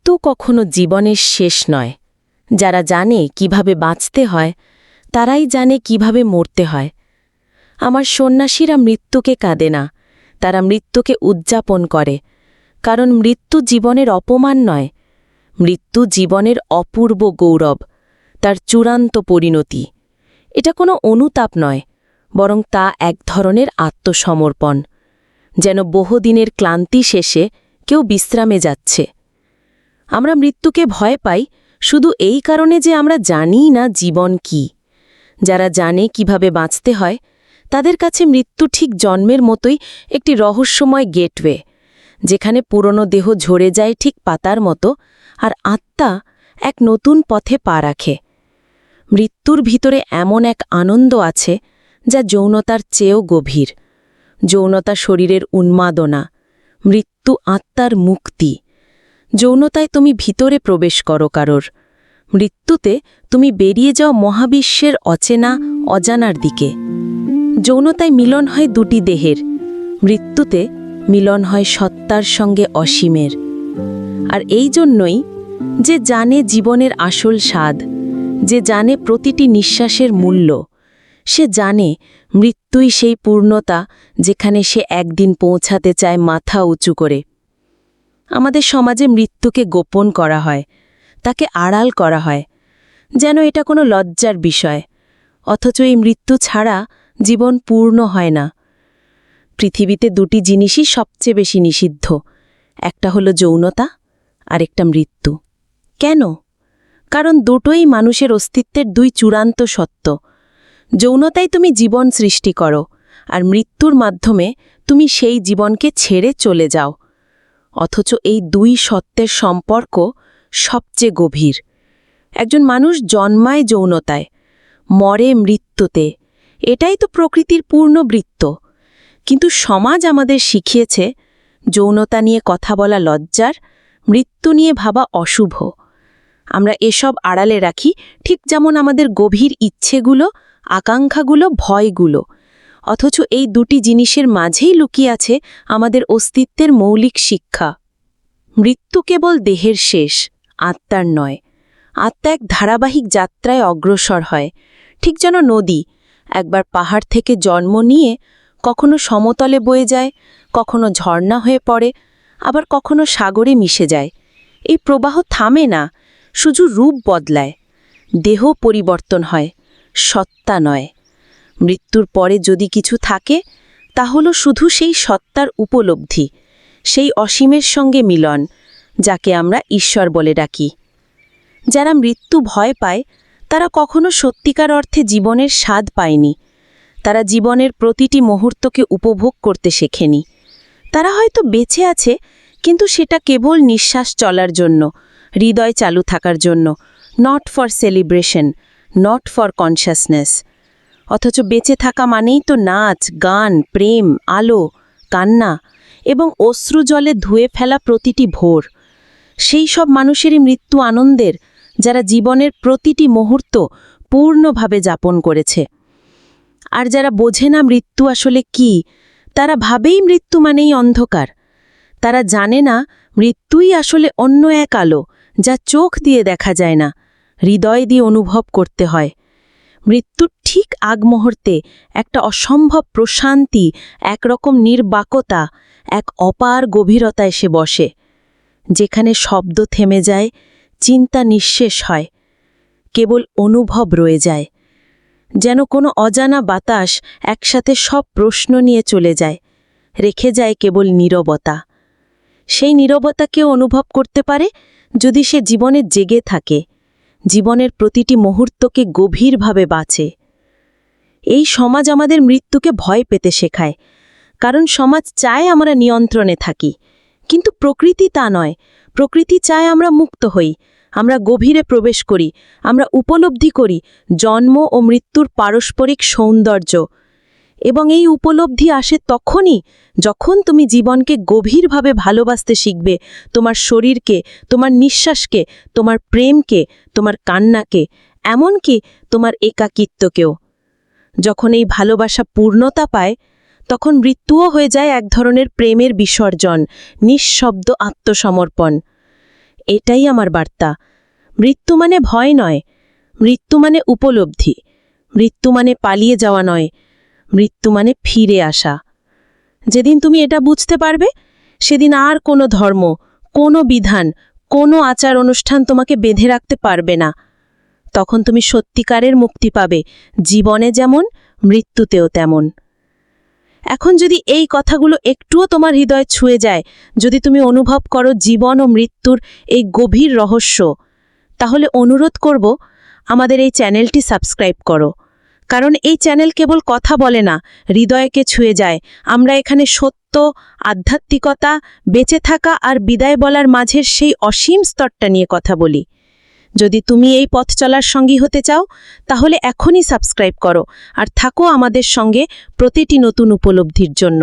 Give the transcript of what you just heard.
মৃত্যু কখনো জীবনের শেষ নয়। যারা জানে কীভাবে বাঁচতে হয়, তারাই জানে কীভাবে মরতে হয়। আমার সন্ন্যাসীরা মৃত্যুকে কাঁদে না, তারা মৃত্যুকে উদযাপন করে, কারণ মৃত্যু জীবনের অপমান নয়। মৃত্যু জীবনের অপূর্ব গৌরব, তার চূড়ান্ত পরিণতি। এটা কোনো অনুতাপ নয়, বরং তা এক ধরনের আত্মসমর্পণ। যেন বহুদিনের ক্লান্তি শেষে কেউ বিশ্রামে যাচ্ছে। আমরা মৃত্যুকে ভয় পাই, শুধু এই কারণে যে আমরা জানি না জীবন কি। যারা জানে কীভাবে বাঁচতে হয়, তাদের কাছে মৃত্যু ঠিক জন্মের মতোই একটি রহস্যময় গেটওয়ে, যেখানে পুরনো দেহ ঝরে যায় ঠিক পাতার মতো আর আত্মা এক নতুন পথে পা রাখে। মৃত্যুর ভিতরে এমন এক আনন্দ আছে, যা যৌনতার চেয়েও গভীর। যৌনতা শরীরের উন্মাদনা, মৃত্যু আত্মার মুক্তি। যৌনতায় তুমি ভিতরে প্রবেশ করো কারোর। মৃত্যুতে তুমি বেরিয়ে যাও মহাবিশ্বের অচেনা, অজানার দিকে। যৌনতায় মিলন হয় দুটি দেহের। মৃত্যুতে মিলন হয় সত্তার সঙ্গে অসীমের। আর এই জন্যই যে জানে জীবনের আসল স্বাদ, যে জানে প্রতিটি নিঃশ্বাসের মূল্য, সে জানে মৃত্যুই সেই পূর্ণতা যেখানে সে একদিন পৌঁছাতে চায় মাথা উঁচু করে। আমাদের সমাজে মৃত্যুকে গোপন করা হয়, তাকে আড়াল করা হয়। যেন এটা কোনো লজ্জার বিষয়, অথচ এই মৃত্যু ছাড়া জীবন পূর্ণ হয় না। পৃথিবীতে দুটি জিনিসই সবচেয়ে বেশি নিষিদ্ধ, একটা হলো যৌনতা আর একটা মৃত্যু। কেন? কারণ দুটোই মানুষের অস্তিত্বের দুই চূড়ান্ত সত্য। যৌনতাই তুমি জীবন সৃষ্টি করো, আর মৃত্যুর মাধ্যমে তুমি সেই জীবনকে ছেড়ে চলে যাও। অথচ এই দুই সত্যের সম্পর্ক সবচেয়ে গভীর। একজন মানুষ জন্মায় যৌনতায়, মরে মৃত্যুতে। এটাই তো প্রকৃতির পূর্ণ বৃত্ত। কিন্তু সমাজ আমাদের শিখিয়েছে, যৌনতা নিয়ে কথা বলা লজ্জার, মৃত্যু নিয়ে ভাবা অশুভ। আমরা এসব আড়ালে রাখি, ঠিক যেমন আমাদের গভীর ইচ্ছেগুলো, আকাঙ্ক্ষাগুলো, ভয়গুলো। অথচ এই দুটি জিনিসের মাঝেই লুকিয়ে আছে আমাদের অস্তিত্বের মৌলিক শিক্ষা। মৃত্যু কেবল দেহের শেষ, আত্মার নয়। আত্মা এক ধারাবাহিক যাত্রায় অগ্রসর হয়, ঠিক যেন নদী একবার পাহাড় থেকে জন্ম নিয়ে কখনো সমতলে বয়ে যায়, কখনো ঝর্ণা হয়ে পড়ে, আবার কখনো সাগরে মিশে যায়। এই প্রবাহ থামে না, শুধু রূপ বদলায়। দেহ পরিবর্তন হয়, সত্তা নয়। মৃত্যুর পরে যদি কিছু থাকে তা হলো শুধু সেই সত্তার উপলব্ধি, সেই অসীমের সঙ্গে মিলন, যাকে আমরা ঈশ্বর বলে ডাকি। যারা মৃত্যু ভয় পায়, তারা কখনো সত্যিকার অর্থে জীবনের স্বাদ পায়নি। তারা জীবনের প্রতিটি মুহূর্তকে উপভোগ করতে শেখেনি। তারা হয়তো বেঁচে আছে, কিন্তু সেটা কেবল নিঃশ্বাস চলার জন্য, হৃদয় চালু থাকার জন্য not for celebration not for consciousness অথচ বেঁচে থাকা মানেই তো নাচ, গান, প্রেম, আলো, কান্না এবং অশ্রু জলে ধুয়ে ফেলা প্রতিটি ভোর। সেই সব মানুষেরই মৃত্যু আনন্দের, যারা জীবনের প্রতিটি মুহূর্ত পূর্ণভাবে যাপন করেছে। আর যারা বোঝে না মৃত্যু আসলে কি, তারা ভাবেই মৃত্যু মানেই অন্ধকার। তারা জানে না মৃত্যুই আসলে অন্য এক আলো, যা চোখ দিয়ে দেখা যায় না, হৃদয় দিয়ে অনুভব করতে হয়। মৃত্যুর ঠিক আগ মুহূর্তে একটা অসম্ভব প্রশান্তি, একরকম নির্বাকতা, এক অপার গভীরতা এসে বসে। যেখানে শব্দ থেমে যায়, চিন্তা নিঃশেষ হয়, কেবল অনুভব রয়ে যায়। যেন কোনো অজানা বাতাস একসাথে সব প্রশ্ন নিয়ে চলে যায়, রেখে যায় কেবল নীরবতা। সেই নীরবতাকেও অনুভব করতে পারে যদি সে জীবনে জেগে থাকে। জীবনের প্রতিটি মুহূর্তকে গভীরভাবে বাঁচে। এই সমাজ আমাদের মৃত্যুকে ভয় পেতে শেখায়, কারণ সমাজ চায় আমরা নিয়ন্ত্রণে থাকি। কিন্তু প্রকৃতি তা নয়। প্রকৃতি চায় আমরা মুক্ত হই, আমরা গভীরে প্রবেশ করি, আমরা উপলব্ধি করি, জন্ম ও মৃত্যুর পারস্পরিক সৌন্দর্য। এবং এই উপলব্ধি আসে তখনই যখন তুমি জীবনকে গভীরভাবে ভালোবাসতে শিখবে, তোমার শরীরকে, তোমার নিঃশ্বাসকে, তোমার প্রেমকে, তোমার কান্নাকে, এমনকি তোমার একাকিত্বকেও। যখন এই ভালোবাসা পূর্ণতা পায়, তখন মৃত্যুও হয়ে যায় এক ধরনের প্রেমের বিসর্জন, নিঃশব্দ আত্মসমর্পণ। এটাই আমার বার্তা। মৃত্যু মানে ভয় নয়, মৃত্যু মানে উপলব্ধি। মৃত্যু মানে পালিয়ে যাওয়া নয়। মৃত্যু মানে ফিরে আসা। যেদিন তুমি এটা বুঝতে পারবে, সেদিন আর কোনো ধর্ম, কোনো বিধান, কোনো আচার অনুষ্ঠান তোমাকে বেঁধে রাখতে পারবে না। তখন তুমি সত্যিকারের মুক্তি পাবে, জীবনে যেমন, মৃত্যুতেও তেমন। এখন যদি এই কথাগুলো একটুও তোমার হৃদয় ছুঁয়ে যায়, যদি তুমি অনুভব করো জীবন ও মৃত্যুর এই গভীর রহস্য, তাহলে অনুরোধ করব, আমাদের এই চ্যানেলটি সাবস্ক্রাইব করো। কারণ এই চ্যানেল কেবল কথা বলে না, হৃদয়কে ছুঁয়ে যায়। আমরা এখানে সত্য, আধ্যাত্মিকতা, বেঁচে থাকা আর বিদায় বলার মাঝের সেই অসীম স্তরটা নিয়ে কথা বলি। যদি তুমি এই পথ চলার সঙ্গী হতে চাও, তাহলে এখনই সাবস্ক্রাইব করো আর থাকো আমাদের সঙ্গে প্রতিটি নতুন উপলব্ধির জন্য।